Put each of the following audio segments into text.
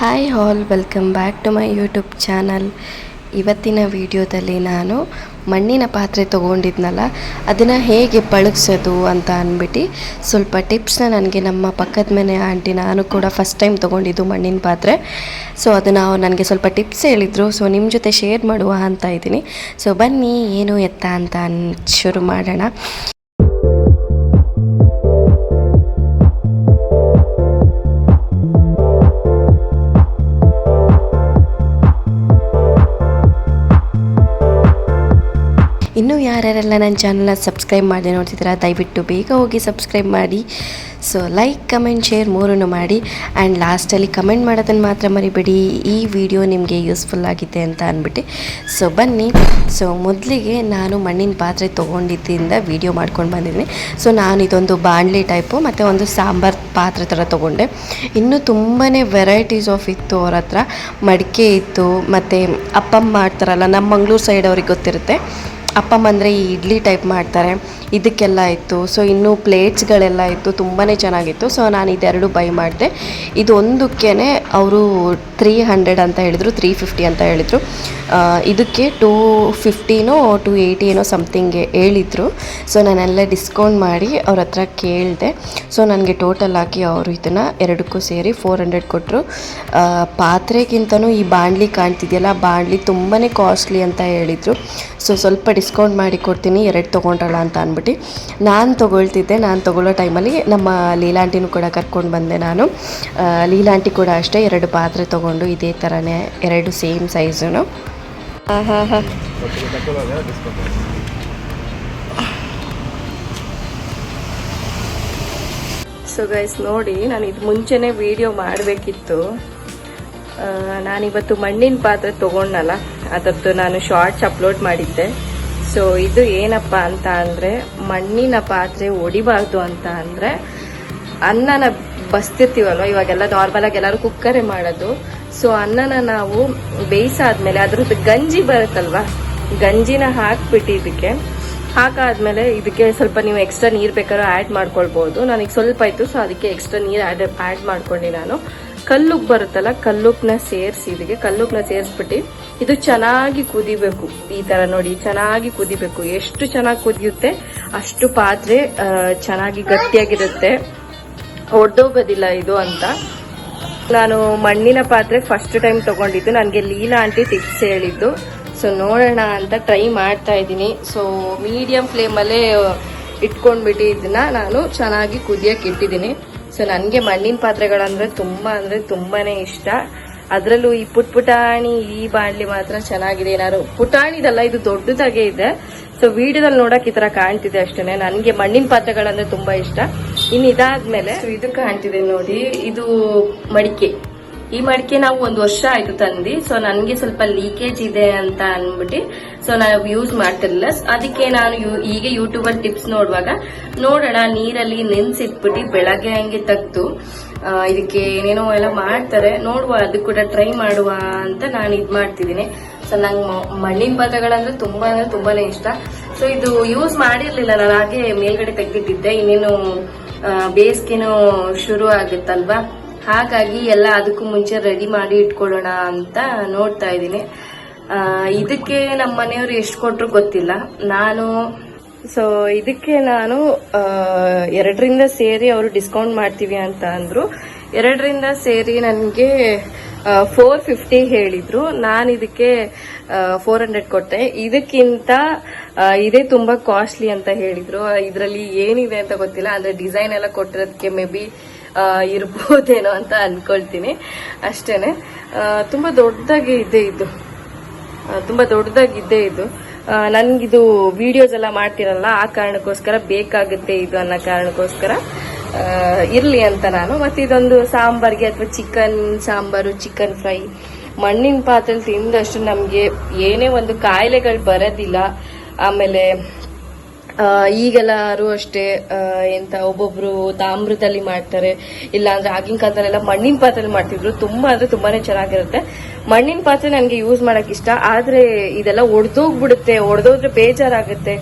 Hi all welcome back to my YouTube channel ಇವತ್ತಿನ ವಿಡಿಯೋದಲ್ಲಿ ನಾನು ಮಣ್ಣಿನ ಪಾತ್ರೆ ತೊಗೊಂಡಿದ್ನಲ್ಲ, ಅದನ್ನು ಹೇಗೆ ಪಳಗಿಸೋದು ಅಂತ ಅಂದ್ಬಿಟ್ಟು ಸ್ವಲ್ಪ ಟಿಪ್ಸ್ನ ನನಗೆ ನಮ್ಮ ಪಕ್ಕದ ಮನೆ ಆಂಟಿ ನಾನು ಕೂಡ ಫಸ್ಟ್ ಟೈಮ್ ತೊಗೊಂಡಿದ್ದು ಮಣ್ಣಿನ ಪಾತ್ರೆ. ಸೊ ಅದನ್ನು ನನಗೆ ಸ್ವಲ್ಪ ಟಿಪ್ಸ್ ಹೇಳಿದರು. ಸೊ ನಿಮ್ಮ ಜೊತೆ ಶೇರ್ ಮಾಡುವ ಅಂತ ಇದ್ದೀನಿ. ಸೊ ಬನ್ನಿ, ಏನು ಎತ್ತ ಅಂತ ಶುರು ಮಾಡೋಣ. ಇನ್ನೂ ಯಾರ್ಯಾರೆಲ್ಲ ನನ್ನ ಚಾನಲ್ನ ಸಬ್ಸ್ಕ್ರೈಬ್ ಮಾಡಿದೆ ನೋಡ್ತಿದ್ದೀರಾ, ದಯವಿಟ್ಟು ಬೇಗ ಹೋಗಿ ಸಬ್ಸ್ಕ್ರೈಬ್ ಮಾಡಿ. ಸೊ ಲೈಕ್ ಕಮೆಂಟ್ ಶೇರ್ ಮೂರನ್ನು ಮಾಡಿ. ಆ್ಯಂಡ್ ಲಾಸ್ಟಲ್ಲಿ ಕಮೆಂಟ್ ಮಾಡೋದನ್ನು ಮಾತ್ರ ಮರಿಬೇಡಿ. ಈ ವಿಡಿಯೋ ನಿಮಗೆ ಯೂಸ್ಫುಲ್ ಆಗಿದೆ ಅಂತ ಅಂದ್ಬಿಟ್ಟು ಸೊ ಬನ್ನಿ. ಸೊ ಮೊದಲಿಗೆ ನಾನು ಮಣ್ಣಿನ ಪಾತ್ರೆ ತೊಗೊಂಡಿದ್ದರಿಂದ ವಿಡಿಯೋ ಮಾಡ್ಕೊಂಡು ಬಂದಿದ್ದೀನಿ. ಸೊ ನಾನು ಇದೊಂದು ಬಾಣಲಿ ಟೈಪು ಮತ್ತು ಒಂದು ಸಾಂಬಾರ್ ಪಾತ್ರೆ ಥರ ತೊಗೊಂಡೆ. ಇನ್ನೂ ತುಂಬಾ ವೆರೈಟೀಸ್ ಆಫ್ ಇತ್ತು ಅವ್ರ ಹತ್ರ. ಮಡಿಕೆ ಇತ್ತು, ಮತ್ತು ಅಪ್ಪಮ್ಮ ಮಾಡ್ತಾರಲ್ಲ ನಮ್ಮ ಮಂಗ್ಳೂರು ಸೈಡ್ ಅವ್ರಿಗೆ ಗೊತ್ತಿರುತ್ತೆ. ಅಪ್ಪಮ್ಮ ಅಂದರೆ ಈ ಇಡ್ಲಿ ಟೈಪ್ ಮಾಡ್ತಾರೆ. ಇದಕ್ಕೆಲ್ಲ ಇತ್ತು. ಸೊ ಇನ್ನೂ ಪ್ಲೇಟ್ಸ್ಗಳೆಲ್ಲ ಇತ್ತು. ತುಂಬಾ ಚೆನ್ನಾಗಿತ್ತು. ಸೊ ನಾನು ಇದೆರಡು ಬೈ ಮಾಡಿದೆ. ಇದು ಒಂದಕ್ಕೆ ಅವರು ತ್ರೀ ಹಂಡ್ರೆಡ್ ಅಂತ ಹೇಳಿದರು ತ್ರೀ ಫಿಫ್ಟಿ ಅಂತ ಹೇಳಿದರು. ಇದಕ್ಕೆ ಟೂ ಫಿಫ್ಟಿನೋ ಟು ಏಯ್ಟಿ ಏನೋ ಸಮಥಿಂಗ್ ಹೇಳಿದರು. ಸೊ ನಾನೆಲ್ಲ ಡಿಸ್ಕೌಂಟ್ ಮಾಡಿ ಅವ್ರ ಹತ್ರ ಕೇಳಿದೆ. ಸೊ ನನಗೆ ಟೋಟಲ್ ಹಾಕಿ ಅವರು ಇದನ್ನು ಎರಡಕ್ಕೂ ಸೇರಿ ಫೋರ್ ಹಂಡ್ರೆಡ್ ಕೊಟ್ಟರು ಪಾತ್ರೆಗಿಂತನೂ ಈ ಬಾಣಲಿ ಕಾಣ್ತಿದೆಯಲ್ಲ, ಬಾಣಲಿ ತುಂಬಾ ಕಾಸ್ಟ್ಲಿ ಅಂತ ಹೇಳಿದರು. ಸೊ ಸ್ವಲ್ಪ ಡಿಸ್ಕೌಂಟ್ ಮಾಡಿ ಕೊಡ್ತೀನಿ, ಎರಡು ತೊಗೊಂಡ್ರಲ್ಲ ಅಂತ ಅಂದ್ಬಿಟ್ಟು ನಾನು ತೊಗೊಳ್ತಿದ್ದೆ. ನಾನು ತೊಗೊಳ್ಳೋ ಟೈಮಲ್ಲಿ ನಮ್ಮ ಲೀಲಾಂಟಿನೂ ಕೂಡ ಕರ್ಕೊಂಡು ಬಂದೆ ನಾನು. ಲೀಲಾಂಟಿ ಕೂಡ ಅಷ್ಟೇ ಎರಡು ಪಾತ್ರೆ ತೊಗೊಂಡು ಇದೇ ಥರನೇ ಎರಡು ಸೇಮ್ ಸೈಜು ಹಾಂ ಸೊ ಗೈಸ್ ನೋಡಿ, ನಾನು ಇದು ಮುಂಚೆನೇ ವಿಡಿಯೋ ಮಾಡಬೇಕಿತ್ತು. ನಾನಿವತ್ತು ಮಣ್ಣಿನ ಪಾತ್ರೆ ತೊಗೊಂಡಲ್ಲ ಅದರದ್ದು ನಾನು ಶಾರ್ಟ್ಸ್ ಅಪ್ಲೋಡ್ ಮಾಡಿದ್ದೆ. ಸೊ ಇದು ಏನಪ್ಪ ಅಂತ ಅಂದರೆ ಮಣ್ಣಿನ ಪಾತ್ರೆ ಒಡಿಬಾರ್ದು ಅಂತ ಅಂದರೆ ಅನ್ನನ ಬಸ್ತಿರ್ತೀವಲ್ವ? ಇವಾಗೆಲ್ಲ ನಾರ್ಮಲ್ ಆಗಿ ಎಲ್ಲರೂ ಕುಕ್ಕರೇ ಮಾಡೋದು. ಸೊ ಅನ್ನನ ನಾವು ಬೇಯಿಸಾದ್ಮೇಲೆ ಅದ್ರದ್ದು ಗಂಜಿ ಬರುತ್ತಲ್ವ? ಗಂಜಿನ ಹಾಕ್ಬಿಟ್ಟು ಇದಕ್ಕೆ. ಹಾಕಾದ್ಮೇಲೆ ಇದಕ್ಕೆ ಸ್ವಲ್ಪ ನೀವು ಎಕ್ಸ್ಟ್ರಾ ನೀರು ಬೇಕಾದ್ರೂ ಆ್ಯಡ್ ಮಾಡ್ಕೊಳ್ಬೋದು. ನನಗೆ ಸ್ವಲ್ಪ ಆಯಿತು ಸೊ ಅದಕ್ಕೆ ಎಕ್ಸ್ಟ್ರಾ ನೀರು ಆ್ಯಡ್ ಆ್ಯಡ್ ಮಾಡ್ಕೊಂಡು ನಾನು. ಕಲ್ಲುಪ್ಪು ಬರುತ್ತಲ್ಲ ಕಲ್ಲುಪ್ಪನ್ನ ಸೇರಿಸಿ ಇದಕ್ಕೆ ಕಲ್ಲುಗ್ನ ಸೇರಿಸ್ಬಿಟ್ಟು ಇದು ಚೆನ್ನಾಗಿ ಕುದಿಬೇಕು. ಈ ತರ ನೋಡಿ, ಚೆನ್ನಾಗಿ ಕುದಿಬೇಕು. ಎಷ್ಟು ಚೆನ್ನಾಗಿ ಕುದಿಯುತ್ತೆ, ಅಷ್ಟು ಪಾತ್ರೆ ಚೆನ್ನಾಗಿ ಗಟ್ಟಿಯಾಗಿರುತ್ತೆ. ಒಡ್ದೋಗೋದಿಲ್ಲ ಇದು ಅಂತ. ನಾನು ಮಣ್ಣಿನ ಪಾತ್ರೆ ಫಸ್ಟ್ ಟೈಮ್ ತಗೊಂಡಿದ್ದು. ನನಗೆ ಲೀಲಾ ಆಂಟಿ ಟಿಪ್ಸ್ ಹೇಳಿದ್ದು. ಸೊ ನೋಡೋಣ ಅಂತ ಟ್ರೈ ಮಾಡ್ತಾ ಇದ್ದೀನಿ. ಸೊ ಮೀಡಿಯಂ ಫ್ಲೇಮಲ್ಲೇ ಇಟ್ಕೊಂಡ್ಬಿಟ್ಟು ಇದನ್ನ ನಾನು ಚೆನ್ನಾಗಿ ಕುದಿಯಕ್ಕೆ ಇಟ್ಟಿದ್ದೀನಿ. ಸೊ ನನಗೆ ಮಣ್ಣಿನ ಪಾತ್ರೆಗಳಂದ್ರೆ ತುಂಬ ಅಂದರೆ ತುಂಬಾನೇ ಇಷ್ಟ. ಅದರಲ್ಲೂ ಈ ಪುಟ್ ಪುಟಾಣಿ, ಈ ಬಾಣಲಿ ಮಾತ್ರ ಚೆನ್ನಾಗಿದೆ. ಏನಾದ್ರು ಪುಟಾಣಿದಲ್ಲ ಇದು ದೊಡ್ಡದಾಗೆ ಇದೆ. ಸೊ ವಿಡಿಯೋದಲ್ಲಿ ನೋಡಕ್ ಈ ತರ ಕಾಣ್ತಿದೆ ಅಷ್ಟೇನೆ. ನನಗೆ ಮಣ್ಣಿನ ಪಾತ್ರೆಗಳಂದ್ರೆ ತುಂಬಾ ಇಷ್ಟ. ಇನ್ನು ಇದಾದ್ಮೇಲೆ ಇದು ಕಾಣ್ತಿದೆ ನೋಡಿ. ಇದು ಮಡಿಕೆ. ಈ ಮಡಿಕೆ ನಾವು ಒಂದು ವರ್ಷ ಆಯ್ತು ತಂದಿ ಸೊ ನನಗೆ ಸ್ವಲ್ಪ ಲೀಕೇಜ್ ಇದೆ ಅಂತ ಅನ್ಬಿಟ್ಟು ಸೊ ನಾವು ಯೂಸ್ ಮಾಡ್ತಿರ್ಲಿಲ್ಲ. ಅದಕ್ಕೆ ನಾನು ಈಗ ಯೂಟ್ಯೂಬರ್ ಟಿಪ್ಸ್ ನೋಡುವಾಗ, ನೋಡೋಣ, ನೀರಲ್ಲಿ ನೆನ್ಸಿಟ್ಬಿಟ್ಟು ಬೆಳಗ್ಗೆ ಹಂಗೆ ತೆಗ್ದು ಇದಕ್ಕೆ ಏನೇನೋ ಎಲ್ಲ ಮಾಡ್ತಾರೆ. ನೋಡುವ, ಅದು ಕೂಡ ಟ್ರೈ ಮಾಡುವ ಅಂತ ನಾನು ಇದು ಮಾಡ್ತಿದ್ದೀನಿ. ಸೊ ನಂಗೆ ಮಣ್ಣಿನ ಪಾತ್ರೆಗಳಂದ್ರೆ ತುಂಬಾ ಅಂದ್ರೆ ತುಂಬಾನೇ ಇಷ್ಟ. ಸೊ ಇದು ಯೂಸ್ ಮಾಡಿರ್ಲಿಲ್ಲ ನಾನು, ಹಾಗೆ ಮೇಲ್ಗಡೆ ತೆಗ್ದಿಟ್ಟಿದ್ದೆ. ಇನ್ನೇನು ಬೇಸಿಗೆನೂ ಶುರು ಆಗುತ್ತಲ್ವಾ ಹಾಗಾಗಿ ಎಲ್ಲ ಅದಕ್ಕೂ ಮುಂಚೆ ರೆಡಿ ಮಾಡಿ ಇಟ್ಕೊಳ್ಳೋಣ ಅಂತ ನೋಡ್ತಾ ಇದ್ದೀನಿ. ಇದಕ್ಕೆ ನಮ್ಮ ಮನೆಯವರು ಎಷ್ಟು ಕೊಟ್ಟರು ಗೊತ್ತಿಲ್ಲ. ನಾನು ಸೊ ಇದಕ್ಕೆ ನಾನು ಎರಡರಿಂದ ಸೇರಿ ಅವರು ಡಿಸ್ಕೌಂಟ್ ಮಾಡ್ತೀವಿ ಅಂತ ಅಂದರು. ಎರಡರಿಂದ ಸೇರಿ ನನಗೆ ಫೋರ್ ಫಿಫ್ಟಿ ಹೇಳಿದ್ರು. ನಾನು ಇದಕ್ಕೆ ಫೋರ್ ಹಂಡ್ರೆಡ್ ಕೊಟ್ಟೆ. ಇದಕ್ಕಿಂತ ಇದೇ ತುಂಬ ಕಾಸ್ಟ್ಲಿ ಅಂತ ಹೇಳಿದರು. ಇದರಲ್ಲಿ ಏನಿದೆ ಅಂತ ಗೊತ್ತಿಲ್ಲ. ಅಂದರೆ ಡಿಸೈನ್ ಎಲ್ಲ ಕೊಟ್ಟಿರೋದಕ್ಕೆ ಮೇ ಬಿ ಇರ್ಬೋದೇನೋ ಅಂತ ಅನ್ಕೊಳ್ತೀನಿ. ಅಷ್ಟೇನೆ. ತುಂಬ ದೊಡ್ಡದಾಗಿ ಇದೆ ಇದು. ತುಂಬ ದೊಡ್ಡದಾಗಿ ಇದೆ ಇದು. ನನಗಿದು ವಿಡಿಯೋಸ್ ಎಲ್ಲ ಮಾಡ್ತಿರಲ್ಲ, ಆ ಕಾರಣಕ್ಕೋಸ್ಕರ ಬೇಕಾಗುತ್ತೆ ಇದು ಅನ್ನೋ ಕಾರಣಕ್ಕೋಸ್ಕರ. ಇರಲಿ ಅಂತ ನಾನು. ಮತ್ತೆ ಇದೊಂದು ಸಾಂಬಾರ್ಗೆ ಅಥವಾ ಚಿಕನ್ ಸಾಂಬಾರು ಚಿಕನ್ ಫ್ರೈ ಮಣ್ಣಿನ ಪಾತ್ರೆಲಿ ತಿಂದಷ್ಟು ನಮಗೆ ಏನೇ ಒಂದು ಕಾಯಿಲೆಗಳು ಬರೋದಿಲ್ಲ. ಆಮೇಲೆ ಈಗೆಲ್ಲರೂ ಅಷ್ಟೇ ಎಂತ ಒಬ್ಬೊಬ್ರು ತಾಮ್ರದಲ್ಲಿ ಮಾಡ್ತಾರೆ ಇಲ್ಲ ಅಂದ್ರೆ ಆಗಿನ ಕಾಲದಲ್ಲೆಲ್ಲ ಮಣ್ಣಿನ ಪಾತ್ರೆಲಿ ಮಾಡ್ತಿದ್ರು. ತುಂಬಾ ಅಂದ್ರೆ ತುಂಬಾನೇ ಚೆನ್ನಾಗಿರುತ್ತೆ. ಮಣ್ಣಿನ ಪಾತ್ರೆ ನನಗೆ ಯೂಸ್ ಮಾಡಕ್ ಇಷ್ಟ, ಆದ್ರೆ ಇದೆಲ್ಲ ಒಡೆದೋಗ್ಬಿಡುತ್ತೆ, ಒಡೆದೋದ್ರೆ ಬೇಜಾರಾಗುತ್ತೆ.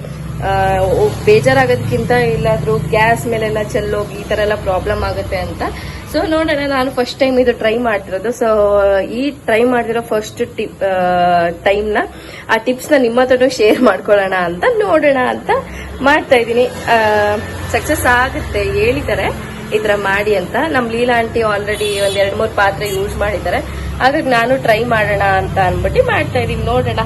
ಬೇಜಾರಾಗೋದಕ್ಕಿಂತ ಇಲ್ಲಾದ್ರೂ ಗ್ಯಾಸ್ ಮೇಲೆಲ್ಲ ಚೆಲ್ಲೋಗಿ ಈ ತರ ಎಲ್ಲ ಪ್ರಾಬ್ಲಮ್ ಆಗುತ್ತೆ ಅಂತ. ಸೊ ನೋಡೋಣ, ನಾನು ಫಸ್ಟ್ ಟೈಮ್ ಇದು ಟ್ರೈ ಮಾಡ್ತಿರೋದು. ಸೊ ಈ ಟ್ರೈ ಮಾಡಿರೋ ಫಸ್ಟ್ ಟಿಪ್ ಟೈಮ್ನ ಆ ನ ನಿಮ್ಮ ಹತ್ರನೂ ಶೇರ್ ಮಾಡ್ಕೊಳ್ಳೋಣ ಅಂತ ನೋಡೋಣ ಅಂತ ಮಾಡ್ತಾ ಇದ್ದೀನಿ. ಸಕ್ಸಸ್ ಆಗುತ್ತೆ ಹೇಳಿದ್ದಾರೆ. ಈ ತರ ಮಾಡಿ ಅಂತ. ನಮ್ ಲೀಲಾ ಆಂಟಿ ಆಲ್ರೆಡಿ ಒಂದ್ ಎರಡ್ ಮೂರ್ ಪಾತ್ರೆ ಯೂಸ್ ಮಾಡಿದ್ದಾರೆ. ಹಾಗಾಗಿ ನಾನು ಟ್ರೈ ಮಾಡೋಣ ಅಂತ ಅನ್ಬಿಟ್ಟು ಮಾಡ್ತಾ ಇದೀನಿ ನೋಡೋಣ.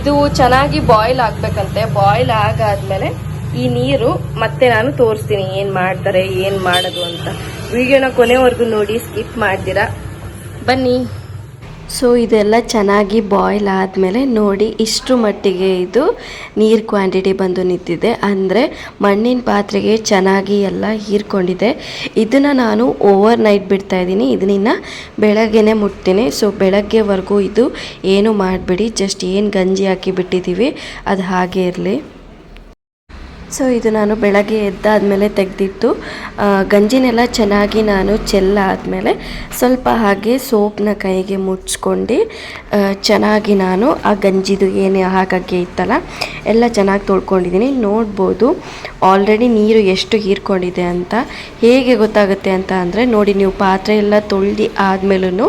ಇದು ಚೆನ್ನಾಗಿ ಬಾಯ್ಲ್ ಆಗ್ಬೇಕಂತೆ. ಬಾಯ್ಲ್ ಆಗಾದ್ಮೇಲೆ ಈ ನೀರು ಮತ್ತೆ ನಾನು ತೋರಿಸ್ತೀನಿ ಏನ್ ಮಾಡ್ತಾರೆ, ಏನ್ ಮಾಡೋದು ಅಂತ. ವಿಡಿಯೋನ ಕೊನೆವರೆಗೂ ನೋಡಿ ಸ್ಕಿಪ್ ಮಾಡ್ತೀರಾ? ಬನ್ನಿ. ಸೊ ಇದೆಲ್ಲ ಚೆನ್ನಾಗಿ ಬಾಯ್ಲ್ ಆದಮೇಲೆ ನೋಡಿ ಇಷ್ಟು ಮಟ್ಟಿಗೆ ಇದು ನೀರು ಕ್ವಾಂಟಿಟಿ ಬಂದು ನಿಂತಿದೆ. ಅಂದರೆ ಮಣ್ಣಿನ ಪಾತ್ರೆಗೆ ಚೆನ್ನಾಗಿ ಎಲ್ಲ ಹೀರ್ಕೊಂಡಿದೆ. ಇದನ್ನು ನಾನು ಓವರ್ ನೈಟ್ ಬಿಡ್ತಾ ಇದ್ದೀನಿ. ಇದನ್ನ ಬೆಳಗ್ಗೆನೆ ಮುಟ್ತೀನಿ. ಸೊ ಬೆಳಗ್ಗೆವರೆಗೂ ಇದು ಏನು ಮಾಡಬೇಡಿ. ಜಸ್ಟ್ ಏನು ಗಂಜಿ ಹಾಕಿ ಬಿಟ್ಟಿದ್ದೀವಿ, ಅದು ಹಾಗೆ ಇರಲಿ. ಸೊ, ಇದು ನಾನು ಬೆಳಗ್ಗೆ ಎದ್ದಾದಮೇಲೆ ತೆಗೆದಿತ್ತು ಗಂಜಿನೆಲ್ಲ ಚೆನ್ನಾಗಿ ನಾನು ಚೆಲ್ಲಾದಮೇಲೆ ಸ್ವಲ್ಪ ಹಾಗೆ ಸೋಪ್ನ ಕೈಗೆ ಮುಚ್ಕೊಂಡು ಚೆನ್ನಾಗಿ ನಾನು ಆ ಗಂಜಿದು ಏನು ಹಾಗಾಗಿ ಇತ್ತಲ್ಲ, ಎಲ್ಲ ಚೆನ್ನಾಗಿ ತೊಳ್ಕೊಂಡಿದ್ದೀನಿ. ನೋಡ್ಬೋದು, ಆಲ್ರೆಡಿ ನೀರು ಎಷ್ಟು ಹೀರ್ಕೊಂಡಿದೆ ಅಂತ. ಹೇಗೆ ಗೊತ್ತಾಗುತ್ತೆ ಅಂತ ಅಂದರೆ, ನೋಡಿ ನೀವು ಪಾತ್ರೆ ಎಲ್ಲ ತೊಳ್ದು ಆದಮೇಲೂ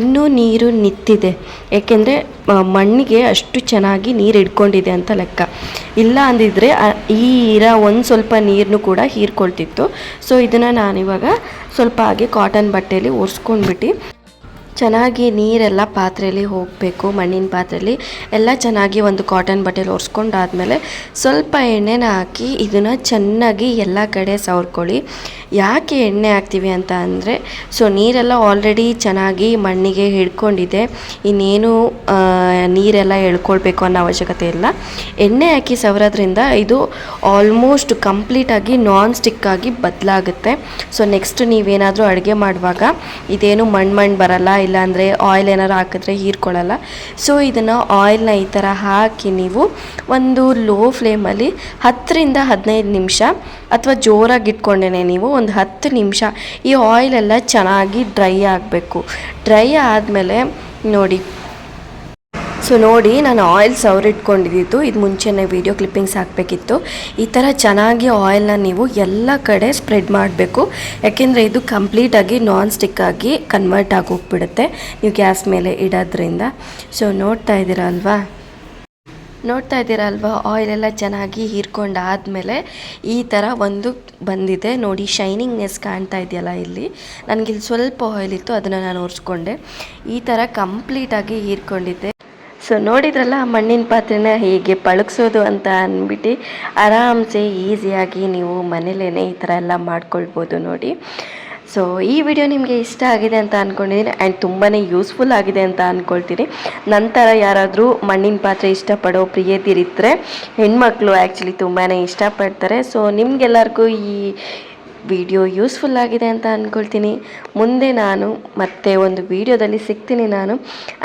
ಇನ್ನೂ ನೀರು ನಿಂತಿದೆ ಏಕೆಂದರೆ ಮಣ್ಣಿಗೆ ಅಷ್ಟು ಚೆನ್ನಾಗಿ ನೀರು ಹಿಡ್ಕೊಂಡಿದೆ ಅಂತ ಲೆಕ್ಕ. ಇಲ್ಲ ಅಂದಿದ್ರೆ ಈ ಇರೋ ಒಂದು ಸ್ವಲ್ಪ ನೀರನ್ನು ಕೂಡ ಹೀರ್ಕೊಳ್ತಿತ್ತು. ಸೊ ಇದನ್ನು ನಾನಿವಾಗ ಸ್ವಲ್ಪ ಹಾಗೆ ಕಾಟನ್ ಬಟ್ಟೆಯಲ್ಲಿ ಒರೆಸ್ಕೊಂಡ್ಬಿಟ್ಟು ಚೆನ್ನಾಗಿ ನೀರೆಲ್ಲ ಪಾತ್ರೆಯಲ್ಲಿ ಹೋಗಬೇಕು, ಮಣ್ಣಿನ ಪಾತ್ರೆಯಲ್ಲಿ. ಎಲ್ಲ ಚೆನ್ನಾಗಿ ಒಂದು ಕಾಟನ್ ಬಟ್ಟೆಲಿ ಒರೆಸ್ಕೊಂಡಾದ್ಮೇಲೆ ಸ್ವಲ್ಪ ಎಣ್ಣೆನ ಹಾಕಿ ಇದನ್ನು ಚೆನ್ನಾಗಿ ಎಲ್ಲ ಕಡೆ ಸವರ್ಕೊಳ್ಳಿ. ಯಾಕೆ ಎಣ್ಣೆ ಹಾಕ್ತೀವಿ ಅಂತ ಅಂದರೆ ಸೊ ನೀರೆಲ್ಲ ಆಲ್ರೆಡಿ ಚೆನ್ನಾಗಿ ಮಣ್ಣಿಗೆ ಹಿಡ್ಕೊಂಡಿದೆ. ಇನ್ನೇನು ನೀರೆಲ್ಲ ಎಳ್ಕೊಳ್ಬೇಕು ಅನ್ನೋ ಅವಶ್ಯಕತೆ ಇಲ್ಲ. ಎಣ್ಣೆ ಹಾಕಿ ಸವರೋದ್ರಿಂದ ಇದು ಆಲ್ಮೋಸ್ಟ್ ಕಂಪ್ಲೀಟಾಗಿ ನಾನ್ ಸ್ಟಿಕ್ ಆಗಿ ಬದಲಾಗುತ್ತೆ. ಸೊ ನೆಕ್ಸ್ಟ್ ನೀವೇನಾದರೂ ಅಡುಗೆ ಮಾಡುವಾಗ ಇದೇನು ಮಣ್ಣು ಮಣ್ಣು ಬರಲ್ಲ, ಇಲ್ಲಾಂದರೆ ಆಯಿಲ್ ಏನಾದ್ರು ಹಾಕಿದ್ರೆ ಹೀರ್ಕೊಳ್ಳಲ್ಲ. ಸೊ ಇದನ್ನು ಆಯಿಲ್ನ ಈ ಥರ ಹಾಕಿ ನೀವು ಒಂದು ಲೋ ಫ್ಲೇಮಲ್ಲಿ ಹತ್ತರಿಂದ ಹದಿನೈದು ನಿಮಿಷ ಅಥವಾ ಜೋರಾಗಿ ಇಟ್ಕೊಂಡೇನೆ ನೀವು ಒಂದು ಹತ್ತು ನಿಮಿಷ ಈ ಆಯಿಲೆಲ್ಲ ಚೆನ್ನಾಗಿ ಡ್ರೈ ಆಗಬೇಕು. ಡ್ರೈ ಆದಮೇಲೆ ನೋಡಿ ಸೊ ನೋಡಿ, ನಾನು ಆಯಿಲ್ ಸವರಿಟ್ಕೊಂಡಿದ್ದು. ಇದು ಮುಂಚೆನೇ ವೀಡಿಯೋ ಕ್ಲಿಪ್ಪಿಂಗ್ಸ್ ಹಾಕಬೇಕಿತ್ತು. ಈ ಥರ ಚೆನ್ನಾಗಿ ಆಯಿಲ್ನ ನೀವು ಎಲ್ಲ ಕಡೆ ಸ್ಪ್ರೆಡ್ ಮಾಡಬೇಕು. ಯಾಕೆಂದರೆ ಇದು ಕಂಪ್ಲೀಟಾಗಿ ನಾನ್ ಸ್ಟಿಕ್ಕಾಗಿ ಕನ್ವರ್ಟ್ ಆಗಿ ಹೋಗ್ಬಿಡುತ್ತೆ ನೀವು ಗ್ಯಾಸ್ ಮೇಲೆ ಇಡೋದ್ರಿಂದ. ಸೊ ನೋಡ್ತಾ ಇದ್ದೀರಾ ಅಲ್ವಾ? ನೋಡ್ತಾ ಆಯಿಲ್ ಎಲ್ಲ ಚೆನ್ನಾಗಿ ಹೀರ್ಕೊಂಡು ಆದಮೇಲೆ ಈ ಥರ ಒಂದು ಬಂದಿದೆ. ನೋಡಿ ಶೈನಿಂಗ್ನೆಸ್ ಕಾಣ್ತಾ ಇದೆಯಲ್ಲ ಇಲ್ಲಿ. ನನಗಿಲ್ಲಿ ಸ್ವಲ್ಪ ಆಯಿಲ್ ಇತ್ತು, ಅದನ್ನು ನಾನು ಒರೆಸ್ಕೊಂಡೆ. ಈ ಥರ ಕಂಪ್ಲೀಟಾಗಿ ಹೀರ್ಕೊಂಡಿದ್ದೆ. ಸೊ ನೋಡಿದ್ರಲ್ಲ, ಮಣ್ಣಿನ ಪಾತ್ರೆನ ಹೇಗೆ ಪಳಗಿಸೋದು ಅಂತ ಅಂದ್ಬಿಟ್ಟು ಆರಾಮ್ಸೆ ಈಸಿಯಾಗಿ ನೀವು ಮನೇಲೇ ಈ ಥರ ಎಲ್ಲ ಮಾಡ್ಕೊಳ್ಬೋದು ನೋಡಿ. ಸೊ ಈ ವಿಡಿಯೋ ನಿಮಗೆ ಇಷ್ಟ ಆಗಿದೆ ಅಂತ ಅಂದ್ಕೊಂಡಿದ್ದೀನಿ ಆ್ಯಂಡ್ ತುಂಬಾ ಯೂಸ್ಫುಲ್ ಆಗಿದೆ ಅಂತ ಅಂದ್ಕೊಳ್ತೀನಿ ನಂತರ ಯಾರಾದರೂ ಮಣ್ಣಿನ ಪಾತ್ರೆ ಇಷ್ಟಪಡೋ ಪ್ರಿಯದಿರಿದ್ದರೆ ಹೆಣ್ಮಕ್ಳು ಆ್ಯಕ್ಚುಲಿ ತುಂಬಾ ಇಷ್ಟಪಡ್ತಾರೆ. ಸೊ ನಿಮಗೆಲ್ಲರಿಗೂ ಈ ವಿಡಿಯೋ ಯೂಸ್ಫುಲ್ ಆಗಿದೆ ಅಂತ ಅಂದ್ಕೊಳ್ತೀನಿ ಮುಂದೆ ನಾನು ಮತ್ತೆ ಒಂದು ವಿಡಿಯೋದಲ್ಲಿ ಸಿಗ್ತೀನಿ ನಾನು.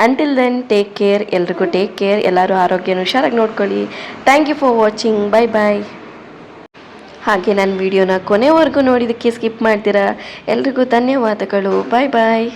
ಅಂಟಿಲ್ ದೆನ್ ಟೇಕ್ ಕೇರ್ ಎಲ್ರಿಗೂ ಟೇಕ್ ಕೇರ್ ಎಲ್ಲರೂ ಆರೋಗ್ಯನ ಹುಷಾರಾಗಿ ನೋಡ್ಕೊಳ್ಳಿ. Thank you for watching bye bye ಹಾಗೆ ನನ್ನ ವಿಡಿಯೋನ ಕೊನೆವರೆಗೂ ನೋಡಿದ್ದಕ್ಕೆ ಸ್ಕಿಪ್ ಮಾಡ್ತೀರಾ? ಎಲ್ರಿಗೂ ಧನ್ಯವಾದಗಳು. ಬಾಯ್ ಬಾಯ್